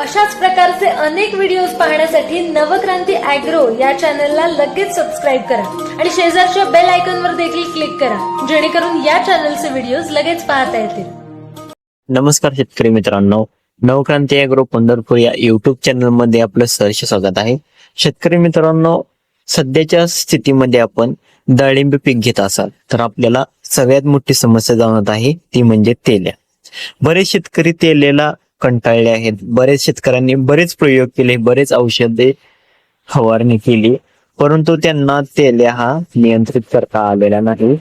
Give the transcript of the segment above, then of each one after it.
अशाच प्रकारचे अनेक व्हिडिओज पाहण्यासाठी नवक्रांती अॅग्रो या चॅनलला लगेच सबस्क्राईब करा. आणि शेजारच्या बेल आयकॉनवर देखील क्लिक करा जेणेकरून या चॅनलचे व्हिडिओज लगेच पाहता येतील. नमस्कार शेतकरी मित्रांनो. नवक्रांती अॅग्रो पंढरपूर या युट्यूब चॅनलमध्ये आपलं सहर्ष स्वागत आहे. शेतकरी मित्रांनो सध्याच्या स्थितीमध्ये आपण डाळिंब पीक घेत असाल तर आपल्याला सगळ्यात मोठी समस्या जाणवत आहे ती म्हणजे तेल्या बरेच शेतकरी तेलेला कंटाळले आहेत. बरेच शेतकऱ्यांनी बरेच प्रयोग केले बरेच औषधे फवारणी केली परंतु त्यांना तेल्या हा नियंत्रित करता आलेला नाही.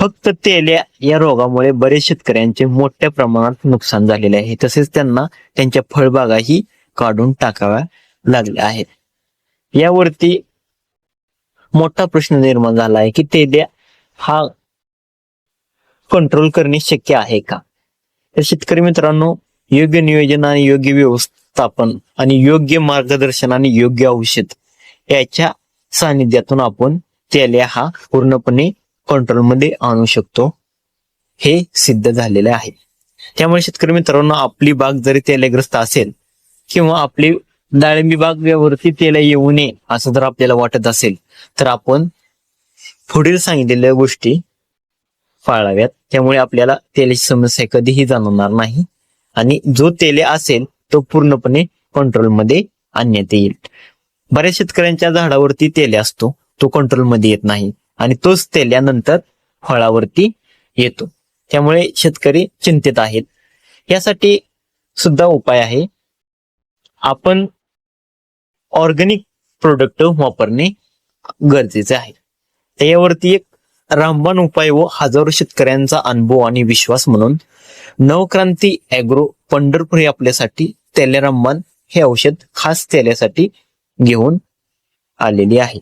फक्त तेल्या या रोगामुळे बरेच शेतकऱ्यांचे मोठ्या प्रमाणात नुकसान झालेले आहे. तसेच त्यांना त्यांच्या फळबागाही काढून टाकाव्या लागल्या आहेत. यावरती मोठा प्रश्न निर्माण झाला आहे की तेल्या हा कंट्रोल करणे शक्य आहे का? तर शेतकरी मित्रांनो योग्य नियोजन आणि योग्य व्यवस्थापन आणि योग्य मार्गदर्शन आणि योग्य औषध याच्या सानिध्यातून आपण तेल्या हा पूर्णपणे कंट्रोलमध्ये आणू शकतो. हे सिद्ध झालेले आहे. त्यामुळे शेतकरी मित्रांनो आपली बाग जरी तेलग्रस्त असेल किंवा आपली डाळिंबी बाग यावरती तेल येऊ नये असं जर आपल्याला वाटत असेल तर आपण पुढील सांगितलेल्या गोष्टी पाळाव्यात. त्यामुळे आपल्याला तेलाची समस्या कधीही जाणवणार नाही. आणि जो तेले असेल तो पूर्णपणे कंट्रोलमध्ये आणण्यात येईल. बऱ्याच शेतकऱ्यांच्या झाडावरती तेले असतो तो कंट्रोलमध्ये येत नाही आणि तोच तेल्यानंतर फळावरती येतो. त्यामुळे शेतकरी चिंतित आहेत. यासाठी सुद्धा उपाय आहे. आपण ऑर्गॅनिक प्रोडक्ट वापरणे गरजेचे आहे. त्यावरती एक रामबाण उपाय व हजारो शेतकऱ्यांचा अनुभव आणि विश्वास म्हणून नवक्रांती अॅग्रो पंढरपूर हे आपल्यासाठी तेल्या हे औषध खास तेल्यासाठी घेऊन आलेली आहे.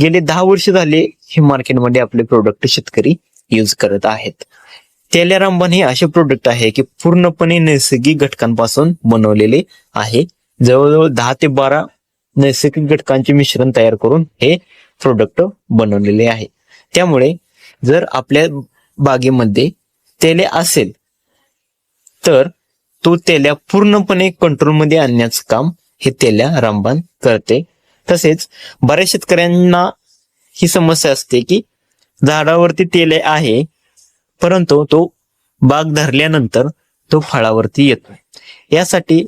गेले दहा वर्ष झाले हे मार्केटमध्ये आपले प्रोडक्ट शेतकरी यूज करत आहेत. तेल्या हे असे प्रोडक्ट आहे की पूर्णपणे नैसर्गिक घटकांपासून बनवलेले आहे. जवळजवळ दहा ते बारा नैसर्गिक घटकांचे मिश्रण तयार करून हे प्रोडक्ट बनवलेले आहे. त्यामुळे जर आपल्या बागेमध्ये तेले असेल तर तो तेल्या पूर्णपणे कंट्रोलमध्ये आणण्याचं काम हे तेल्या रामबाण करते. तसेच बऱ्याच शेतकऱ्यांना ही समस्या असते की झाडावरती तेले आहे परंतु तो बाग धरल्यानंतर तो फळावरती येतो यासाठी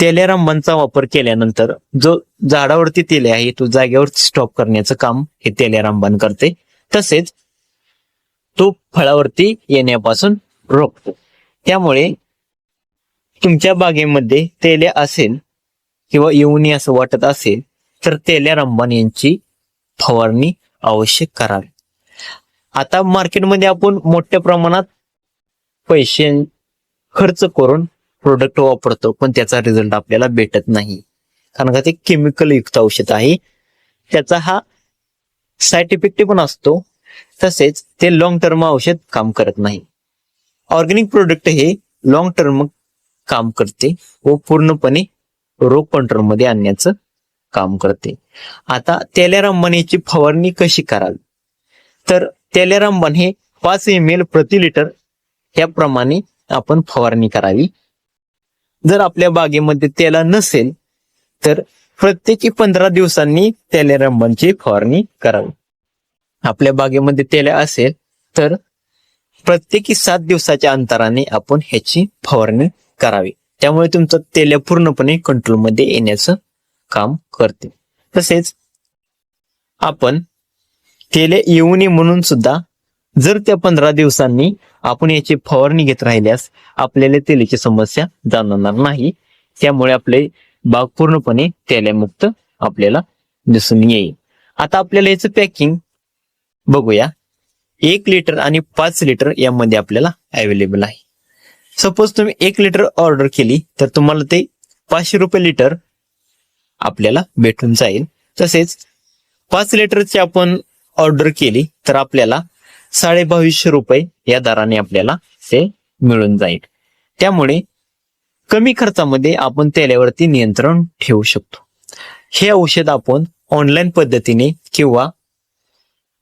तेल्या रामबाणचा वापर केल्यानंतर जो झाडावरती तेले आहे तो जागेवरती स्टॉप करण्याचं काम हे तेल्या रामबाण करते. तसेच तो फळावरती येण्यापासून रोखतो. त्यामुळे तुमच्या बागेमध्ये तेल्या असेल किंवा येऊ असं वाटत असेल तर तेल्या रंबान यांची फवारणी आवश्यक करावी. आता मार्केटमध्ये आपण मोठ्या प्रमाणात पैसे खर्च करून प्रोडक्ट वापरतो पण त्याचा रिझल्ट आपल्याला भेटत नाही. कारण का ते केमिकल युक्त औषध आहे. त्याचा हा साईड इफेक्ट पण असतो तसेच ते लॉंग टर्म औषध काम करत नाही. ऑर्गॅनिक प्रोडक्ट हे लॉंग टर्म काम करते व पूर्णपणे रोग कंट्रोलमध्ये आणण्याचं काम करते. आता तेल्यारामबन याची फवारणी कशी करावी तर तेल्यारामबन हे पाच एम एल प्रति लिटर याप्रमाणे आपण फवारणी करावी. जर आपल्या बागेमध्ये तेला नसेल तर प्रत्येकी पंधरा दिवसांनी तेल्यारामबनची फवारणी करावी. आपल्या बागेमध्ये तेल्या असेल तर प्रत्येकी सात दिवसाच्या अंतराने आपण ह्याची फवारणी करावे. त्यामुळे तुमचं तेल्या पूर्णपणे कंट्रोलमध्ये येण्याचं काम करते. तसेच आपण तेले येऊ नये म्हणून सुद्धा जर त्या पंधरा दिवसांनी आपण याची फवारणी घेत राहिल्यास आपल्याला तेलाची समस्या जाणवणार नाही. त्यामुळे आपले बाग पूर्णपणे तेल्यामुक्त आपल्याला दिसून येईल. आता आपल्याला याचं पॅकिंग बघूया. एक लिटर आणि पाच लिटर यामध्ये आपल्याला अवेलेबल आहे. सपोज तुम्ही एक लिटर ऑर्डर केली तर तुम्हाला ते पाचशे रुपये लिटर आपल्याला भेटून जाईल. तसेच पाच लिटरची आपण ऑर्डर केली तर आपल्याला साडे बावीसशे रुपये या दराने आपल्याला ते मिळून जाईल. त्यामुळे कमी खर्चामध्ये आपण तेलावरती नियंत्रण ठेवू शकतो. हे औषध आपण ऑनलाईन पद्धतीने किंवा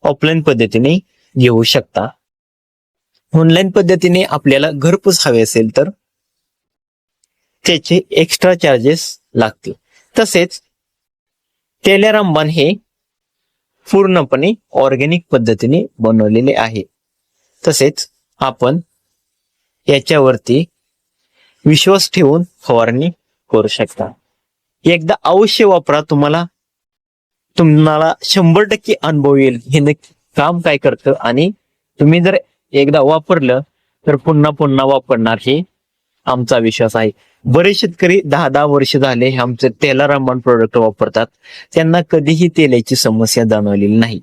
ऑफलाईन पद्धतीने घेऊ शकता. ऑनलाईन पद्धतीने आपल्याला घरपोच हवे असेल तर त्याचे एक्स्ट्रा चार्जेस लागतील. तसेच तेल्यारामबाण हे पूर्णपणे ऑर्गॅनिक पद्धतीने बनवलेले आहे. तसेच आपण याच्यावरती विश्वास ठेवून फवारणी करू शकता. एकदा अवश्य वापरा तुम्हाला तुम्हाला शंभर टक्के अनुभव येईल. हे नक्की काम काय करतं आणि तुम्ही जर एकदा वापरलं तर पुन्हा पुन्हा वापरणार हे आमचा विश्वास आहे. बरेच शेतकरी दहा दहा वर्ष झाले हे आमचे तेलारामबाण प्रोडक्ट वापरतात. त्यांना कधीही तेलाची समस्या जाणवलेली नाही.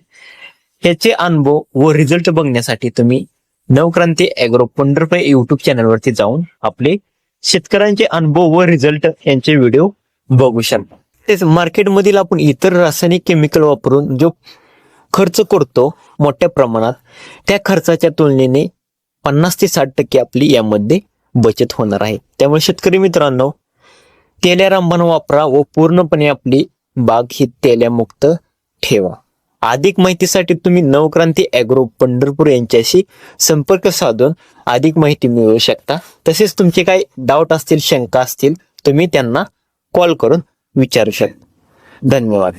ह्याचे अनुभव व रिझल्ट बघण्यासाठी तुम्ही नवक्रांती अॅग्रो पंढरपूर युट्यूब चॅनलवरती जाऊन आपले शेतकऱ्यांचे अनुभव व रिझल्ट यांचे व्हिडिओ बघू शकता. तेच मार्केटमधील आपण इतर रासायनिक केमिकल वापरून जो खर्च करतो मोठ्या प्रमाणात त्या खर्चाच्या तुलनेने पन्नास ते साठ टक्के आपली यामध्ये बचत होणार आहे. त्यामुळे शेतकरी मित्रांनो तेल्या रामबाण वापरा व पूर्णपणे आपली बाग ही तेल्यामुक्त ठेवा. अधिक माहितीसाठी तुम्ही नवक्रांती अॅग्रो पंढरपूर यांच्याशी संपर्क साधून अधिक माहिती मिळवू शकता. तसेच तुमचे काही डाऊट असतील शंका असतील तुम्ही त्यांना कॉल करून विचारू शकता. धन्यवाद.